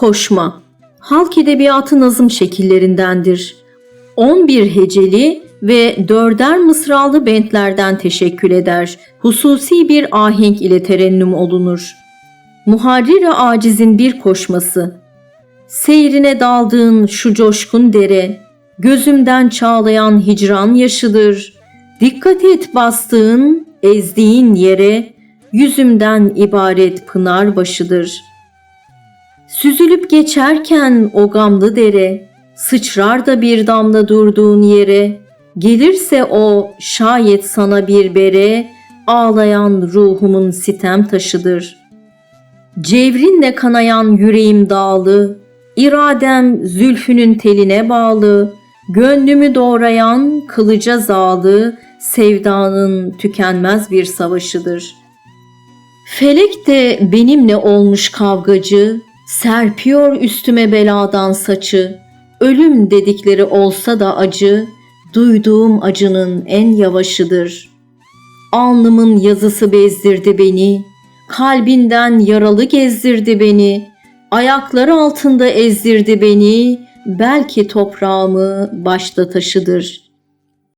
Koşma Halk edebiyatı nazım şekillerindendir. 11 heceli ve dörder mısralı bentlerden teşekkül eder. Hususi bir ahenk ile terennüm olunur. Muharrir-i acizin bir koşması. Seyrine daldığın şu coşkun dere, gözümden çağlayan hicran yaşıdır. Dikkat et bastığın, ezdiğin yere, yüzümden ibaret pınar başıdır. Süzülüp geçerken o gamlı dere, sıçrar da bir damla durduğun yere, gelirse o şayet sana bir bere, ağlayan ruhumun sitem taşıdır. Cevrinle kanayan yüreğim dağlı, iradem zülfünün teline bağlı, gönlümü doğrayan kılıca zağlı, sevdanın tükenmez bir savaşıdır. Felek de benimle olmuş kavgacı, serpiyor üstüme beladan saçı. Ölüm dedikleri olsa da acı, duyduğum acının en yavaşıdır. Alnımın yazısı bezdirdi beni, kalbinden yaralı gezdirdi beni, ayakları altında ezdirdi beni, belki toprağımı başta taşıdır.''